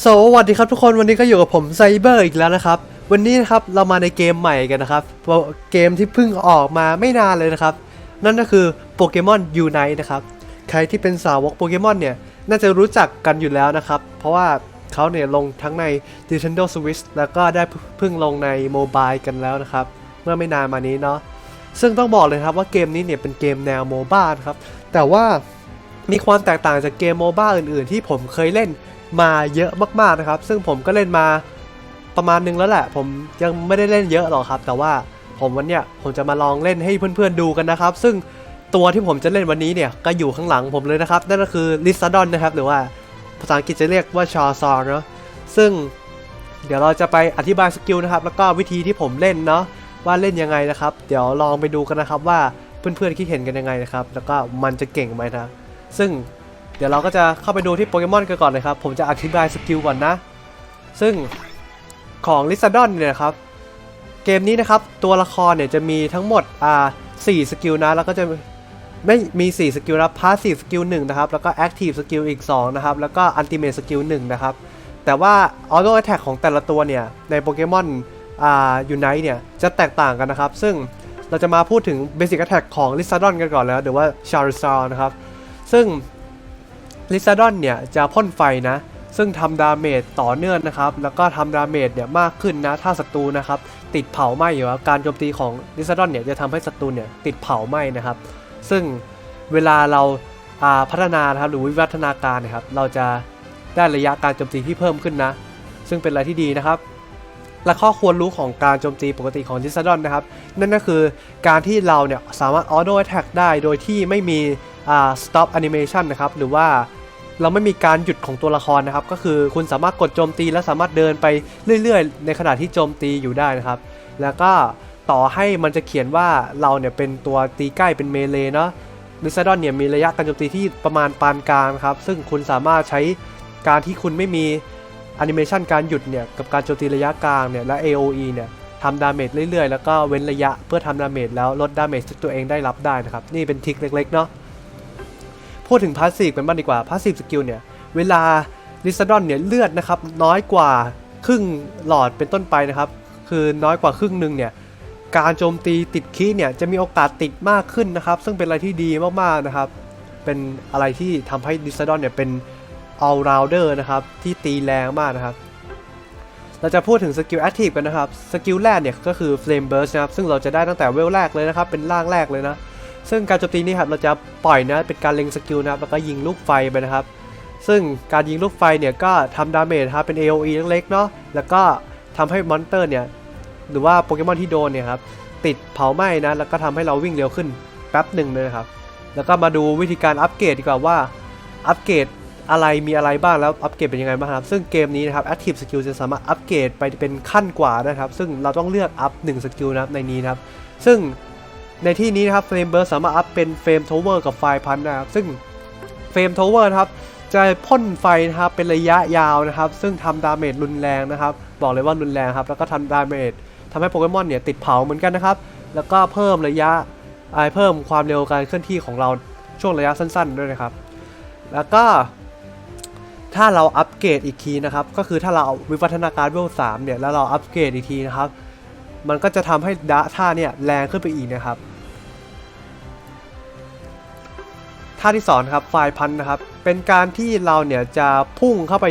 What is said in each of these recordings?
สวัสดีครับทุกคนวันนี้ก็อยู่กับผมไซเบอร์อีกแล้วนะครับ วันนี้นะครับเรามาในเกมใหม่กันนะครับ เกมที่เพิ่งออกมาไม่นานเลยนะครับ นั่นก็คือโปเกมอนยูไนนะครับ ใครที่เป็นสาวกโปเกมอนเนี่ย น่าจะรู้จักกันอยู่แล้วนะครับ เพราะว่าเขาเนี่ยลงทั้งใน Nintendo Switch แล้วก็ได้เพิ่งลงในโมบายกันแล้วนะครับ เมื่อไม่นานมานี้เนาะซึ่งต้องบอกเลยครับว่าเกมนี้เนี่ยเป็นเกมแนวโมบ้าครับแต่ว่ามีความแตกต่างจากเกมโมบ้าอื่นๆ ที่ผมเคยเล่น มาเยอะมากๆนะครับ ซึ่งผมก็เล่นมาประมาณนึงแล้วแหละ ผมยังไม่ได้เล่นเยอะหรอกครับ แต่ว่าผมวันเนี้ยผมจะมาลองเล่นให้เพื่อนๆดูกันนะครับ ซึ่งตัวที่ผมจะเล่นวันนี้เนี่ยก็อยู่ข้างหลังผมเลยนะครับ นั่นก็คือลิซาดอนนะครับ หรือว่าภาษาอังกฤษจะเรียกว่าชอซอร์เนาะซึ่งเดี๋ยวเราจะไปอธิบายสกิลนะครับ แล้วก็วิธีที่ผมเล่นเนาะว่าเล่นยังไงนะครับ เดี๋ยวลองไปดูกันนะครับว่าเพื่อนๆคิดเห็นกันยังไงนะครับ แล้วก็มันจะเก่งไหมนะ ซึ่ง เดี๋ยวเราก็จะเข้าไปดูที่โปเกมอนกันก่อนเลยครับ ผมจะอธิบายสกิลก่อนนะ ซึ่งของลิซาดอนเนี่ยครับ เกมนี้นะครับ ตัวละครเนี่ยจะมีทั้งหมดอ่าสี่สกิลนะ แล้วก็จะไม่มี 4 สกิลนะพาสซีฟสกิล1นะครับ แล้วก็แอคทีฟสกิลอีก 2 นะครับ แล้วก็อันติเมทสกิล1นะครับ แต่ว่าออโต้แอ t แทกของแต่ละตัวเนี่ย ในโปเกมอนอ่ายูไนเนี่ย จะแตกต่างกันนะครับ ซึ่งเราจะมาพูดถึงเบสิ c แอ t แทกของลิซาดอนกันก่อนแล้วหรือว่าชาริซานะครับ ซึ่ง ลิซาดอนเนี่ยจะพ่นไฟนะ ซึ่งทำดาเมจต่อเนื่องนะครับ แล้วก็ทำดาเมจเนี่ยมากขึ้นนะ ถ้าศัตรูนะครับ ติดเผาไหม้อยู่การโจมตีของลิซาดอนเนี่ยจะทำให้ศัตรูเนี่ยติดเผาไหม้นะครับ ซึ่งเวลาเราาพัฒนานะครับหรือวิวัฒนาการนะครับ เราจะได้ระยะการโจมตีที่เพิ่มขึ้นนะ ซึ่งเป็นอะไรที่ดีนะครับ และข้อควรรู้ของการโจมตีปกติของลิซาดอนนะครับ นั่นก็คือการที่เราเนี่ยสามารถออโต้แท็กได้โดยที่ไม่มีอ่า stop animation นะครับ หรือว่า เราไม่มีการหยุดของตัวละครนะครับ ก็คือคุณสามารถกดโจมตีและสามารถเดินไปเรื่อยๆ ในขณะที่โจมตีอยู่ได้นะครับ แล้วก็ต่อให้มันจะเขียนว่าเราเนี่ยเป็นตัวตีใกล้เป็นเมเลเนาะลิซาดอนเนี่ยมีระยะการโจมตีที่ประมาณปานกลางครับ ซึ่งคุณสามารถใช้การที่คุณไม่มีแอนิเมชันการหยุดเนี่ยกับการโจมตีระยะกลางเนี่ยและ AOE เนี่ยทำดาเมจเรื่อยๆ แล้วก็เว้นระยะเพื่อทำดาเมจแล้วลดดาเมจที่ตัวเองได้รับได้นะครับ นี่เป็นทริคเล็กๆเนาะ พูดถึงพาสซีฟกันบ้างดีกว่าพาสซีฟสกิลเนี่ย เวลาลิซาดอนเนี่ยเลือดนะครับน้อยกว่าครึ่งหลอดเป็นต้นไปนะครับ คือน้อยกว่าครึ่งหนึ่งเนี่ยการโจมตีติดคีเนี่ยจะมีโอกาสติดมากขึ้นนะครับ ซึ่งเป็นอะไรที่ดีมากๆนะครับ เป็นอะไรที่ทำให้ลิซาดอนเนี่ยเป็น all rounder นะครับที่ตีแรงมากนะครับ เราจะพูดถึงสกิลแอคทีฟกันนะครับ สกิลแรกเนี่ยก็คือ Flame Burst นะครับ ซึ่งเราจะได้ตั้งแต่เวลแรกเลยนะครับ เป็นร่างแรกเลยนะ ซึ่งการโจมตีนี่ครับเราจะปล่อยนะเป็นการเล็งสกิลนะครับแล้วก็ยิงลูกไฟไปนะครับ ซึ่งการยิงลูกไฟเนี่ยก็ทำดาเมจครับเป็น AOE เล็กๆเนาะแล้วก็ทำให้มอนสเตอร์เนี่ยหรือว่าโปเกมอนที่โดนเนี่ยครับติดเผาไหม้นะแล้วก็ทำให้เราวิ่งเร็วขึ้นแป๊บหนึ่งเลยนะครับ แล้วก็มาดูวิธีการอัปเกรดดีกว่าว่าอัปเกรดอะไรมีอะไรบ้างแล้วอัปเกรดเป็นยังไงบ้างครับ ซึ่งเกมนี้นะครับ Active Skill จะสามารถอัปเกรดไปเป็นขั้นกว่านะครับ ซึ่งเราต้องเลือกอัพ1สกิลนะครับในนี้นะครับ ซึ่ง ในที่นี้นะครับเฟรมเบอร์สามารถอัพเป็นเฟรมทาวเวอร์กับไฟพันนะครับซึ่งเฟรมทาวเวอร์นะครับจะพ่นไฟนะครับเป็นระยะยาวนะครับ ซึ่งทำดาเมจรุนแรงนะครับ บอกเลยว่ารุนแรงครับแล้วก็ทำดาเมจทำให้โปเกมอนเนี่ยติดเผาเหมือนกันนะครับ แล้วก็เพิ่มระยะไอเพิ่มความเร็วการเคลื่อนที่ของเราช่วงระยะสั้น ๆ ด้วยนะครับ แล้วก็ถ้าเราอัปเกรดอีกทีนะครับ ก็คือถ้าเราวิวัฒนาการเวลสามเนี่ยแล้วเราอัปเกรดอีกทีนะครับ มันก็จะทำให้ดาท่าเนี่ยแรงขึ้นไปอีกนะครับ ท่าที่สอนครับไฟพันนะครับ เป็นการที่เราเนี่ยจะพุ่งเข้าไป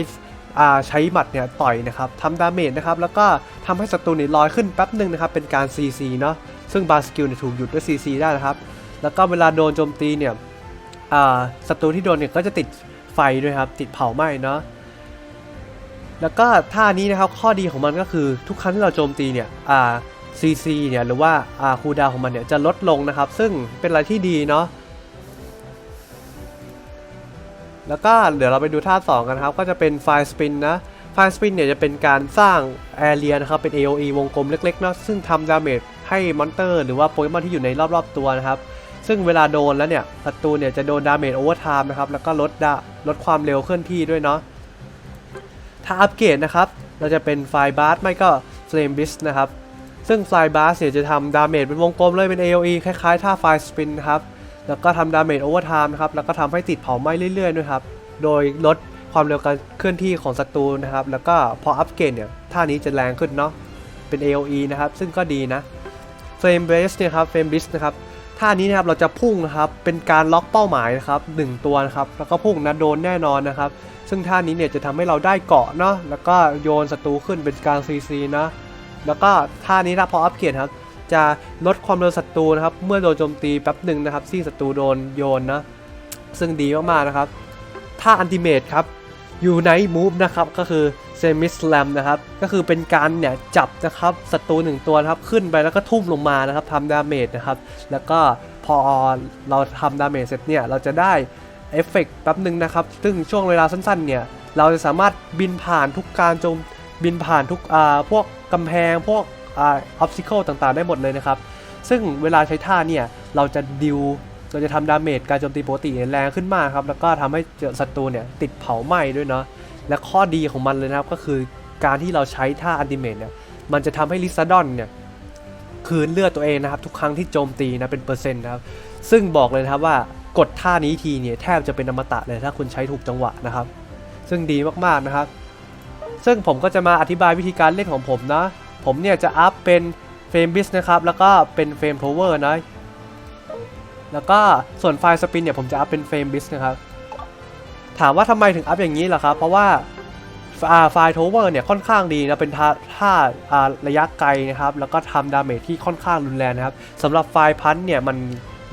ใช้หมัดเนี่ยต่อยนะครับทำดาเมจนะครับ แล้วก็ทำให้ศัตรูเนี่ยลอยขึ้นแป๊บหนึ่งนะครับ เป็นการ CC เนาะซึ่งบาสกิลเนี่ยถูกหยุดด้วย CC ได้นะครับ แล้วก็เวลาโดนโจมตีเนี่ยศัตรูที่โดนเนี่ยก็จะติดไฟด้วยครับ ติดเผาไหม้เนาะแล้วก็ท่านี้นะครับข้อดีของมันก็คือทุกครั้งที่เราโจมตีเนี่ยอ่า CC เนี่ยหรือว่าอ่าคูดาวของมันเนี่ยจะลดลงนะครับ ซึ่งเป็นอะไรที่ดีเนาะ แล้วก็เดี๋ยวเราไปดูท่า 2 กันครับ ก็จะเป็นไฟสปินนะไฟสปินเนี่ยจะเป็นการสร้างแอเรียนะครับเป็น AOE วงกลมเล็กๆเนาะซึ่งทำดาเมจให้มอนเตอร์ หรือว่าโปเกมอนที่อยู่ในรอบๆตัวนะครับ ซึ่งเวลาโดนแล้วเนี่ยศัตรูเนี่ยจะโดนดาเมจโอเวอร์ไทม์นะครับแล้วก็ลดดาลดความเร็วเคลื่อนที่ด้วยเนาะถ้าอัปเกรดนะครับเราจะเป็นไฟบาร์สไม่ก็เฟลมบิสนะครับซึ่งไฟบาร์เนี่ยจะทำดาเมจเป็นวงกลมเลยเป็น AOE คล้ายๆท่าไฟสปินครับ แล้วก็ทำดาเมจโอเวอร์ไทม์นะครับ แล้วก็ทำให้ติดเผาไหม้เรื่อยๆด้วยครับ โดยลดความเร็วการเคลื่อนที่ของศัตรูนะครับ แล้วก็พออัปเกรดเนี่ย ท่านี้จะแรงขึ้นเนาะ เป็น AOE นะครับ ซึ่งก็ดีนะ Flame Brace เนี่ยครับ Flame Bliss นะครับ ท่านี้นะครับ เราจะพุ่งนะครับ เป็นการล็อกเป้าหมายนะครับหนึ่งตัวนะครับ แล้วก็พุ่งนะโดนแน่นอนนะครับ ซึ่งท่านี้เนี่ยจะทำให้เราได้เกาะเนาะ แล้วก็โยนศัตรูขึ้นเป็นการ CC นะ แล้วก็ท่านี้นะพออัปเกรดครับ จะลดความเร็วศัตรูนะครับ เมื่อโดนโจมตีแป๊บหนึ่งนะครับที่ศัตรูโดนโยนนะ ซึ่งดีมากๆนะครับท่าอันติเมตครับอยูไนมูฟนะครับก็คือเซมิสแลมนะครับก็คือเป็นการเนี่ยจับนะครับศัตรูหนึ่งตัวนะครับขึ้นไปแล้วก็ทุ่มลงมานะครับทำดาเมจนะครับแล้วก็พอเราทำดาเมจเสร็จเนี่ยเราจะได้เอฟเฟกต์แป๊บหนึ่งนะครับ ซึ่งช่วงเวลาสั้นๆเนี่ยเราจะสามารถบินผ่านทุกการโจมบินผ่านทุกอ่าพวกกำแพงพวก อออฟซิเคิลต่างๆ ได้หมดเลยนะครับ ซึ่งเวลาใช้ท่าเนี่ย เราจะดิวเราจะทำดาเมจการโจมตีปกติเนี่ยแรงขึ้นมากครับ แล้วก็ทำให้เจอศัตรูเนี่ยติดเผาไหม้ด้วยเนาะและข้อดีของมันเลยนะครับก็คือการที่เราใช้ท่าอันติเมตเนี่ยมันจะทำให้ลิซาดอนเนี่ยคืนเลือดตัวเองนะครับทุกครั้งที่โจมตีนะเป็นเปอร์เซ็นต์นะครับซึ่งบอกเลยนะครับว่ากดท่านี้ทีเนี่ยแทบจะเป็นอมตะเลยถ้าคุณใช้ถูกจังหวะนะครับ ซึ่งดีมากๆนะครับ ซึ่งผมก็จะมาอธิบายวิธีการเล่นของผมนะ ผมเนี่ยจะอัพเป็นเฟรมบิสนะครับ แล้วก็เป็นเฟรมโทเวอร์นะ แล้วก็ส่วนไฟล์สปินเนี่ยผมจะอัพเป็นเฟรมบิสนะครับ ถามว่าทำไมถึงอัพอย่างนี้ล่ะครับ เพราะว่าไฟล์โทเวอร์เนี่ยค่อนข้างดีนะ เป็นท่าท่าระยะไกลนะครับ แล้วก็ทำดาเมจที่ค่อนข้างรุนแรงนะครับสำหรับไฟล์พันเนี่ยมัน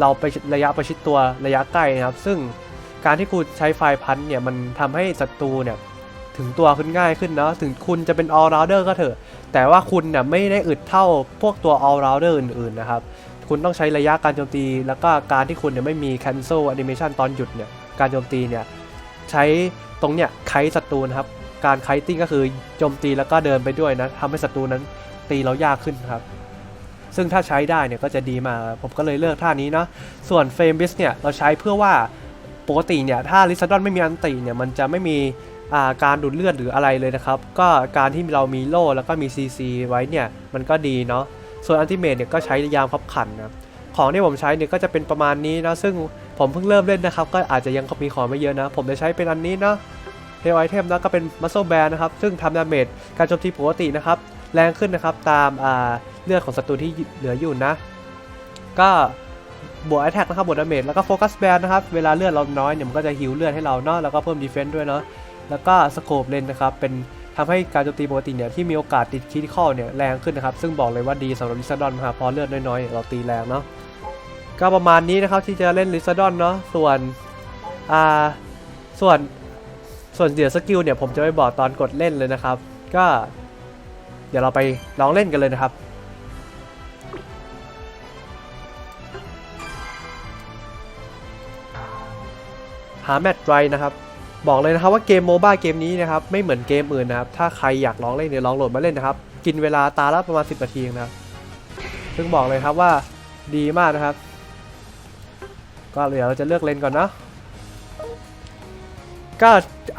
เราไประยะประชิดตัวระยะใกล้นะครับ ซึ่งการที่คุณใช้ไฟล์พันเนี่ยมันทำให้ศัตรูเนี่ย ถึงตัวขึ้นง่ายขึ้นเนาะถึงคุณจะเป็น all rounder ก็เถอะ แต่ว่าคุณเนี่ยไม่ได้อึดเท่าพวกตัว all rounder อื่นๆนะครับ คุณต้องใช้ระยะการโจมตี แล้วก็การที่คุณเนี่ยไม่มี cancel animation ตอนหยุดเนี่ย การโจมตีเนี่ยใช้ตรงเนี่ยไคศัตรูนะครับ การไคติ้งก็คือโจมตีแล้วก็เดินไปด้วยนะทำให้ศัตรูนั้นตีเรายากขึ้นครับซึ่งถ้าใช้ได้เนี่ยก็จะดีมาผมก็เลยเลือกท่านี้เนาะส่วนเฟรมบิสเนี่ยเราใช้เพื่อว่าปกติเนี่ยถ้าลิซาดอนไม่มีอันติเนี่ยมันจะไม่มี การดูดเลือดหรืออะไรเลยนะครับ ก็การที่เรามีโล่แล้วก็มี CC ไว้เนี่ยมันก็ดีเนาะส่วนอันติเมทเนี่ยก็ใช้ยามพับขันนะของที่ผมใช้เนี่ยก็จะเป็นประมาณนี้นะซึ่งผมเพิ่งเริ่มเล่นนะครับ ก็อาจจะยังมีของไม่เยอะนะ ผมจะใช้เป็นอันนี้เนาะเฮลไอเทมนะก็เป็นมัสโซแบนนะครับ ซึ่งทำดาเมจการโจมตีปกตินะครับ แรงขึ้นนะครับ ตามาเลือดของศัตรูที่เหลืออยู่นะ ก็บวก attack นะครับบวกดาเมจแล้วก็โฟกัสแบนนะครับ เวลาเลือดเราน้อยเนี่ยมันก็จะฮิวเลือดให้เราเนาะแล้วก็เพิ่มดีเฟนต์ด้วยเนาะ แล้วก็สโคปเลนนะครับเป็นทำให้การโจมตีปกติเนี่ยที่มีโอกาสติดคริติคอเนี่ยแรงขึ้นนะครับ ซึ่งบอกเลยว่าดีสำหรับลิซาดอนครับพอเลือดน้อยๆ เราตีแรงเนาะก็ประมาณนี้นะครับที่จะเล่นลิซาดอนเนาะส่วนอ่าส่วนส่วนเดี๋ยวสกิลเนี่ยผมจะไปบอกตอนกดเล่นเลยนะครับ ก็ เดี๋ยวเราไปลองเล่นกันเลยนะครับหาแมตช์ไรนะครับ บอกเลยนะครับว่าเกมโมบ้าเกมนี้นะครับไม่เหมือนเกมอื่นนะครับถ้าใครอยากลองเล่นเนี่ยลองโหลดมาเล่นนะครับ กินเวลาตาละประมาณ 10 นาทีนะครับ ซึ่งบอกเลยครับว่าดีมากนะครับ ก็เดี๋ยวเราจะเลือกเลนก่อนเนาะก็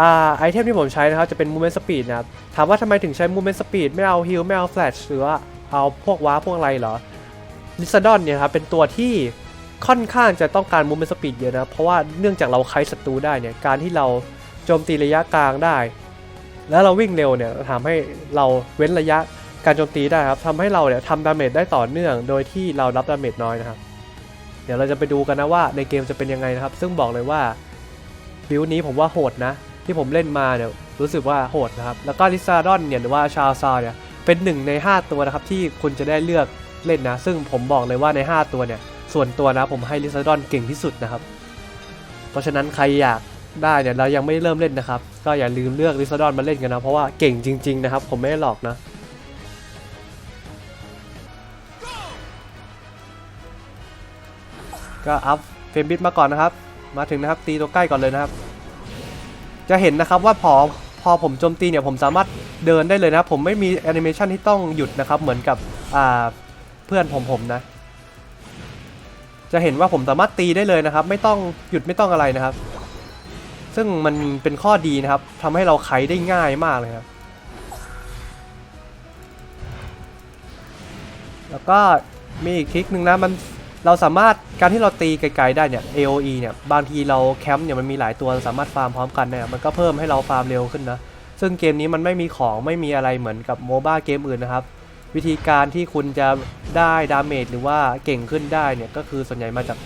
อ่าไอเทมที่ผมใช้นะครับจะเป็น movement speed นะครับถามว่าทำไมถึงใช้ movement speed ไม่เอา heal ไม่เอา flash หรือว่าเอาพวกว้าพวกอะไรเหรอลิซาดอนเนี่ยครับเป็นตัวที่ค่อนข้างจะต้องการมู v เมน t สปีดเยอะนะเพราะว่าเนื่องจากเราไคศัตรูได้เนี่ยการที่เรา โจมตีระยะกลางได้ แล้วเราวิ่งเร็วเนี่ยทำให้เราเว้นระยะการโจมตีได้ครับทำให้เราเนี่ยทำดาเมจได้ต่อเนื่อง โดยที่เรารับดาเมจน้อยนะครับ เดี๋ยวเราจะไปดูกันนะว่าในเกมจะเป็นยังไงนะครับ ซึ่งบอกเลยว่าบิวนี้ผมว่าโหดนะ ที่ผมเล่นมาเนี่ยรู้สึกว่าโหดนะครับ แล้วก็ลิซาดอนเนี่ยหรือว่าชาซาเนี่ยเป็นหนึ่งใน 5 ตัวนะครับที่คุณจะได้เลือกเล่นนะ ซึ่งผมบอกเลยว่าใน 5 ตัวเนี่ยส่วนตัวนะผมให้ลิซาดอนเก่งที่สุดนะครับ เพราะฉะนั้นใครอยาก ได้เนี่ยเรายังไม่เริ่มเล่นนะครับ ก็อย่าลืมเลือกลิซาดอนมาเล่นกันนะ เพราะว่าเก่งจริง ๆ นะครับ ผมไม่ได้หลอกนะ ก็อัพเฟมบิทมาก่อนนะครับ มาถึงนะครับตีตัวใกล้ก่อนเลยนะครับ จะเห็นนะครับว่าพอพอผมโจมตีเนี่ยผมสามารถเดินได้เลยนะครับ ผมไม่มีแอนิเมชันที่ต้องหยุดนะครับ เหมือนกับเพื่อนผมผมนะ จะเห็นว่าผมสามารถตีได้เลยนะครับ ไม่ต้องหยุดไม่ต้องอะไรนะครับ ซึ่งมันเป็นข้อดีนะครับทำให้เราไขได้ง่ายมากเลยครับแล้วก็มีอีกทริคหนึ่งนะมันเราสามารถการที่เราตีไกลๆได้เนี่ย AOE เนี่ยบางทีเราแคมป์เนี่ยมันมีหลายตัวสามารถฟาร์มพร้อมกันเนี่ยมันก็เพิ่มให้เราฟาร์มเร็วขึ้นนะซึ่งเกมนี้มันไม่มีของไม่มีอะไรเหมือนกับโมบ้าเกมอื่นนะครับ วิธีการที่คุณจะได้ดาเมจหรือว่าเก่งขึ้นได้เนี่ยก็คือส่วนใหญ่มาจาก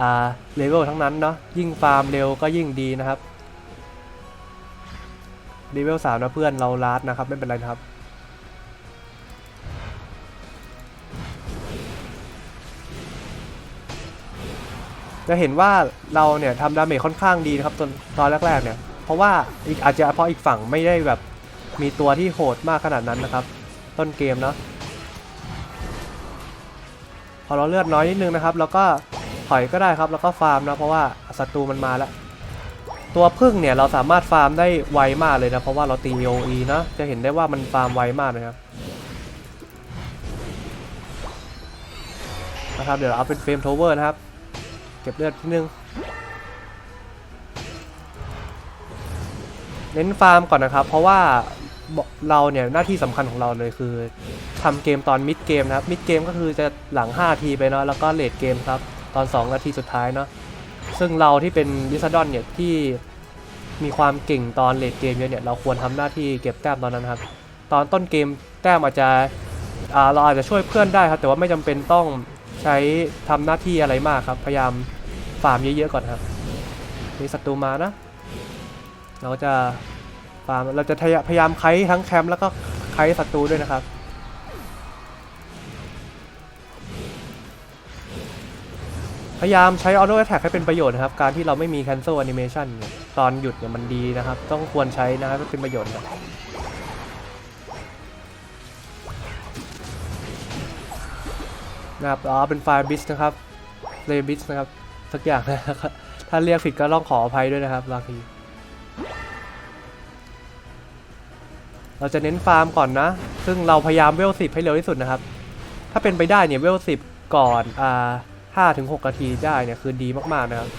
อ่าเลเวลทั้งนั้นเนาะยิ่งฟาร์มเร็วก็ยิ่งดีนะครับ เลเวลสามนะเพื่อนเราลาดนะครับ ไม่เป็นไรนะครับ จะเห็นว่าเราเนี่ยทำดาเมจค่อนข้างดีนะครับตอนตอนแรกๆเนี่ย เพราะว่าอีกอาจจะเพราะอีกฝั่งไม่ได้แบบมีตัวที่โหดมากขนาดนั้นนะครับ ต้นเกมเนาะพอเราเลือดน้อยนิดนึงนะครับ แล้วก็ถอยก็ได้ครับแล้วก็ฟาร์มนะเพราะว่าศัตรูมันมาแล้ว ตัวพึ่งเนี่ยเราสามารถฟาร์มได้ไวมากเลยนะ เพราะว่าเราตี OE นะจะเห็นได้ว่ามันฟาร์มไวมากนะครับนะครับเดี๋ยวเราเอาเป็นเฟรมโทเวอร์นะครับ เก็บเลือดนิดนึง เน้นฟาร์มก่อนนะครับ เพราะว่าเราเนี่ยหน้าที่สำคัญของเราเลยคือทำเกมตอนมิดเกมนะครับมิดเกมก็คือจะหลัง5ทีไปเนาะแล้วก็เลดเกมครับ ตอน 2 นาทีสุดท้ายเนาะ ซึ่งเราที่เป็นลิซาดอนเนี่ยที่มีความเก่งตอนเลดเกมเยอะเนี่ยเราควรทำหน้าที่เก็บแต้มตอนนั้นครับ ตอนต้นเกมแต้มอาจจะเราอาจจะช่วยเพื่อนได้ครับ แต่ว่าไม่จำเป็นต้องใช้ทำหน้าที่อะไรมากครับ พยายามฟาร์มเยอะๆก่อนครับมีศัตรูมานะ เราจะฟาร์มเราจะพยพยายามไคทั้งแคมป์แล้วก็ไคศัตรูด้วยนะครับ พยายามใช้ auto attack ให้เป็นประโยชน์นะครับ การที่เราไม่มี cancel animation เนี่ยตอนหยุดเนี่ยมันดีนะครับ ต้องควรใช้นะครับเป็นประโยชน์นะนะครับอ๋อเป็นไฟล์บิสนะครับเลบิสนะครับ สักอย่างนะครับถ้าเรียกผิดก็ต้องขออภัยด้วยนะครับบางทีเราจะเน้นฟาร์มก่อนนะ ซึ่งเราพยายามเวลสิบให้เร็วที่สุดนะครับ ถ้าเป็นไปได้เนี่ยเวลสิบก่อนอ่า ห้าถึงหกนาทีได้เนี่ยคือดีมากๆนะครับ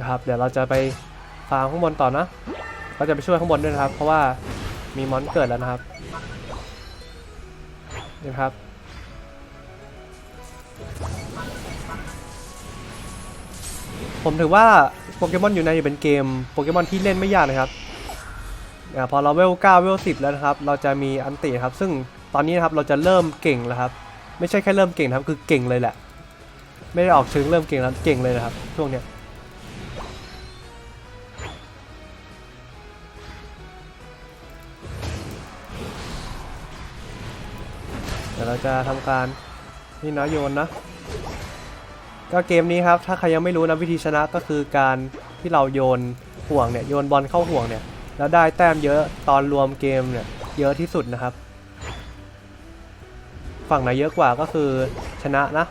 นะครับเดี๋ยวเราจะไปฟาร์มข้างบนต่อนะ เราจะไปช่วยข้างบนด้วยนะครับ เพราะว่ามีมอนเกิดแล้วนะครับ นี่ครับ ผมถือว่าโปเกมอนอยู่ในเป็นเกมโปเกมอนที่เล่นไม่ยากนะครับอพอเราเวล9เวล10แล้วนะครับ เราจะมีอันติครับ ซึ่งตอนนี้นะครับเราจะเริ่มเก่งแล้วครับ ไม่ใช่แค่เริ่มเก่งครับคือเก่งเลยแหละ ไม่ได้ออกเชิงเริ่มเก่งแล้วเก่งเลยนะครับช่วงเนี้ย เราจะทำการนี่นะโยนนะ ก็เกมนี้ครับ ถ้าใครยังไม่รู้นะวิธีชนะก็คือการที่เราโยนห่วงเนี่ยโยนบอลเข้าห่วงเนี่ยแล้วได้แต้มเยอะตอนรวมเกมเนี่ยเยอะที่สุดนะครับ ฝั่งไหนเยอะกว่าก็คือชนะนะ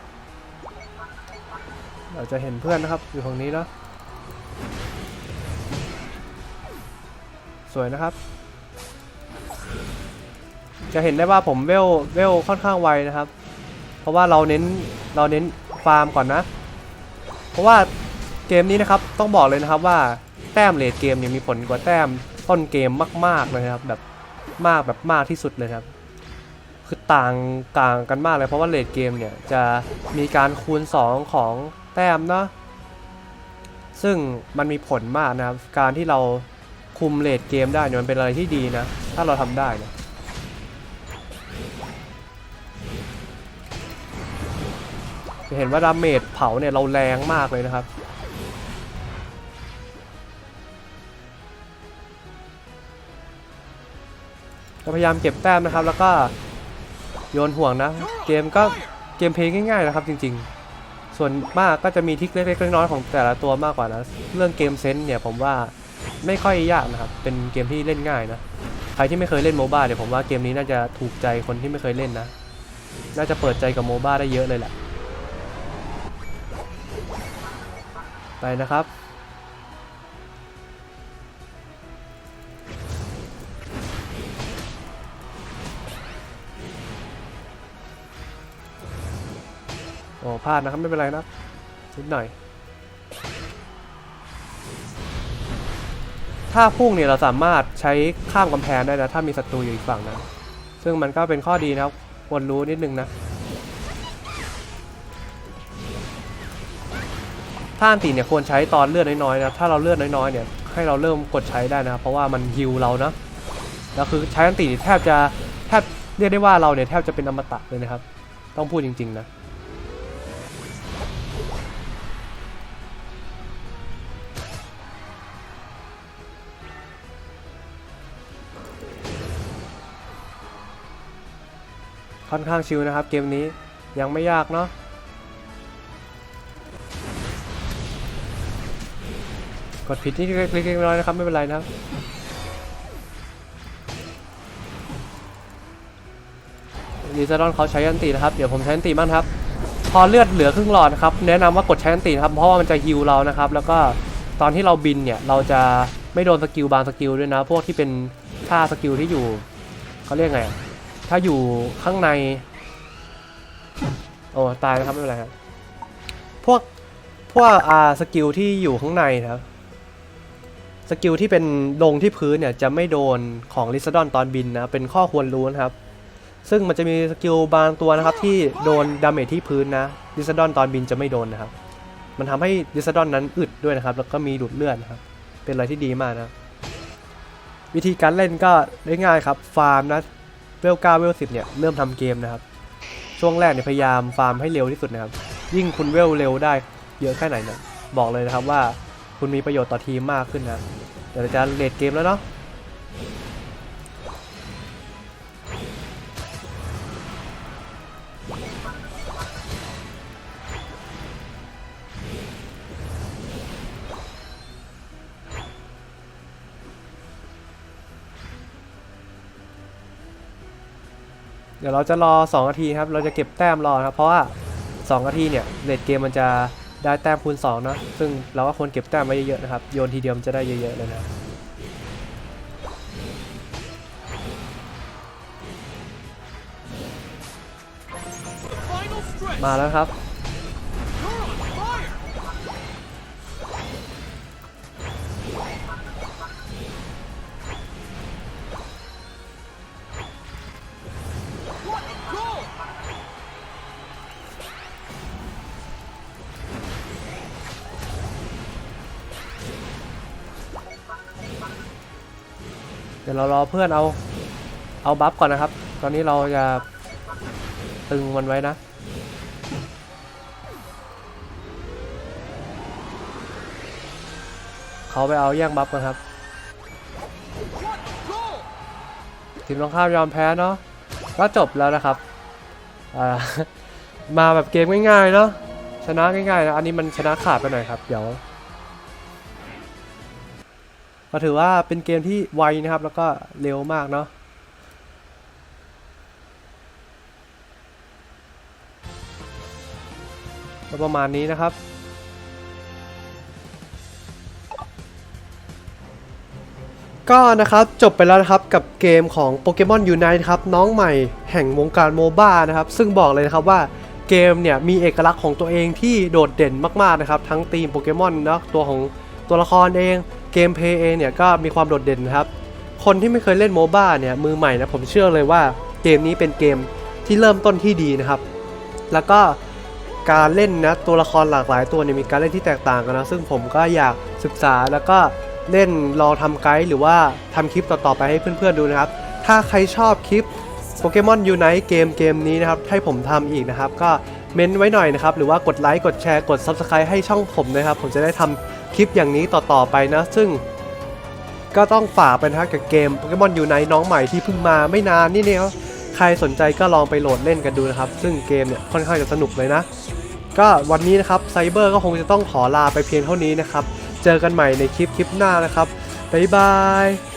เราจะเห็นเพื่อนนะครับอยู่ฝั่งนี้เนาะสวยนะครับ จะเห็นได้ว่าผมเวลเวลค่อนข้างไวนะครับ เพราะว่าเราเน้นเราเน้นฟาร์มก่อนนะ เพราะว่าเกมนี้นะครับต้องบอกเลยนะครับว่าแต้มเลดเกมเนี่ยมีผลกว่าแต้มต้นเกมมากๆเลยครับแบบมากแบบมากที่สุดเลยครับ คือต่างต่างกันมากเลยเพราะว่าเลดเกมเนี่ยจะมีการคูณ 2 ของแต้มเนาะซึ่งมันมีผลมากนะครับ การที่เราคุมเลดเกมได้เนี่ยมันเป็นอะไรที่ดีนะ ถ้าเราทำได้เนี่ย จะเห็นว่าดาเมจเผาเนี่ยเราแรงมากเลยนะครับ พยายามเก็บแต้มนะครับ แล้วก็โยนห่วงนะ เกมก็เกมเพลย์ง่ายๆนะครับจริงๆ ส่วนมากก็จะมีทิคเล็กๆน้อยๆของแต่ละตัวมากกว่านะ เรื่องเกมเซนส์เนี่ยผมว่าไม่ค่อยยากนะครับ เป็นเกมที่เล่นง่ายนะ ใครที่ไม่เคยเล่นโมบ้าเนี่ยผมว่าเกมนี้น่าจะถูกใจคนที่ไม่เคยเล่นนะ น่าจะเปิดใจกับโมบ้าได้เยอะเลยแหละ ไปนะครับ โอ้พลาดนะครับ ไม่เป็นไรนะนิดหน่อย ถ้าพุ่งเนี่ยเราสามารถใช้ข้ามกำแพงได้นะ ถ้ามีศัตรูอยู่อีกฝั่งนะ ซึ่งมันก็เป็นข้อดีนะครับวนรู้นิดนึงนะ ถ้าอันตีเนี่ยควรใช้ตอนเลือดน้อยๆนะถ้าเราเลือดน้อยๆเนี่ยให้เราเริ่มกดใช้ได้นะครับเพราะว่ามันฮิวเรานะแล้วคือใช้อันตีแทบจะแทบเรียกได้ว่าเราเนี่ยแทบจะเป็นอมตะเลยนะครับ ต้องพูดจริง ๆ นะค่อนข้างชิลนะครับเกมนี้ยังไม่ยากเนาะ กดผิดนี่เล็กๆน้อยๆนะครับ ไม่เป็นไรนะครับดีซาดอนเขาใช้อันตีนะครับ เดี๋ยวผมใช้อันตีบ้างครับ พอเลือดเหลือครึ่งหลอดนะครับ แนะนำว่ากดใช้อันตีนครับ เพราะว่ามันจะฮิวเรานะครับ แล้วก็ตอนที่เราบินเนี่ย เราจะไม่โดนสกิลบางสกิลด้วยนะ พวกที่เป็นท่าสกิลที่อยู่เขาเรียกไง ถ้าอยู่ข้างใน โอ้ตายนะครับไม่เป็นไรครับ พวกพวกอ่าสกิลที่อยู่ข้างในนะครับ สกิลที่เป็นลงที่พื้นเนี่ยจะไม่โดนของลิซดอนตอนบินนะ เป็นข้อควรรู้นะครับ ซึ่งมันจะมีสกิลบางตัวนะครับที่โดนดาเมจที่พื้นนะลิซดอนตอนบินจะไม่โดนนะครับ มันทำให้ลิซดอนนั้นอึดด้วยนะครับ แล้วก็มีดูดเลือดนะครับ เป็นอะไรที่ดีมากนะ วิธีการเล่นก็ได้ง่ายครับ ฟาร์มนะเวล9เวล10เนี่ยเริ่มทำเกมนะครับ ช่วงแรกเนี่ยพยายามฟาร์มให้เร็วที่สุดนะครับ ยิ่งคุณเวลเร็วได้เยอะแค่ไหนเนี่ยบอกเลยนะครับว่า คุณมีประโยชน์ต่อทีมมากขึ้นนะ เดี๋ยวเราจะเลดเกมแล้วเนาะเดี๋ยวเราจะรอ 2 นาทีครับ เราจะเก็บแต้มรอครับ เพราะว่า 2 นาทีเนี่ยเลดเกมมันจะ ได้แต้มคูณ2นะซึ่งเราก็ควรเก็บแต้มไว้เยอะๆนะครับ โยนทีเดียวมันจะได้เยอะๆเลยนะมาแล้วครับ ดี๋ยวเรารอเพื่อนเอาเอาบัฟก่อนนะครับ ตอนนี้เราจะตึงมันไว้นะ เขาไปเอาแย่งบัฟกันครับ ทีมตรงข้ามยอมแพ้เนาะ ก็จบแล้วนะครับ มาแบบเกมง่ายๆเนาะ ชนะง่ายๆนะ อันนี้มันชนะขาดไปหน่อยครับ เดี๋ยว ก็ถือว่าเป็นเกมที่ไวนะครับ แล้วก็เร็วมากเนาะก็ประมาณนี้นะครับ ก็นะครับจบไปแล้วนะครับกับเกมของโปเกมอน Unite ครับน้องใหม่แห่งวงการโมบ้านะครับ ซึ่งบอกเลยนะครับว่าเกมเนี่ยมีเอกลักษณ์ของตัวเองที่โดดเด่นมากๆนะครับ ทั้งทีมโปเกมอนเนาะตัวของตัวละครเอง เกมเพย์เองเนี่ยก็มีความโดดเด่นครับ คนที่ไม่เคยเล่นโมบ้าเนี่ยมือใหม่นะผมเชื่อเลยว่าเกมนี้เป็นเกมที่เริ่มต้นที่ดีนะครับ แล้วก็การเล่นนะตัวละครหลากหลายตัวเนี่ยมีการเล่นที่แตกต่างกันนะ ซึ่งผมก็อยากศึกษาแล้วก็เล่นลองทำไกด์หรือว่าทำคลิปต่อๆไปให้เพื่อนๆดูนะครับ ถ้าใครชอบคลิปโปเกมอนยูไนต์เกมเกมนี้นะครับให้ผมทำอีกนะครับ ก็เม้นไว้หน่อยนะครับ หรือว่ากดไลค์กดแชร์กด Subscribe ให้ช่องผมนะครับ ผมจะได้ทำ คลิปอย่างนี้ต่อๆไปนะ ซึ่งก็ต้องฝากไปนะกับเกมโปเกมอนอยู่ไนน้องใหม่ที่เพิ่งมาไม่นานนี่เนี่ยใครสนใจก็ลองไปโหลดเล่นกันดูนะครับ ซึ่งเกมเนี่ยค่อนข้างจะสนุกเลยนะ ก็วันนี้นะครับไซเบอร์ก็คงจะต้องขอลาไปเพียงเท่านี้นะครับ เจอกันใหม่ในคลิปคลิปหน้านะครับบ๊ายบาย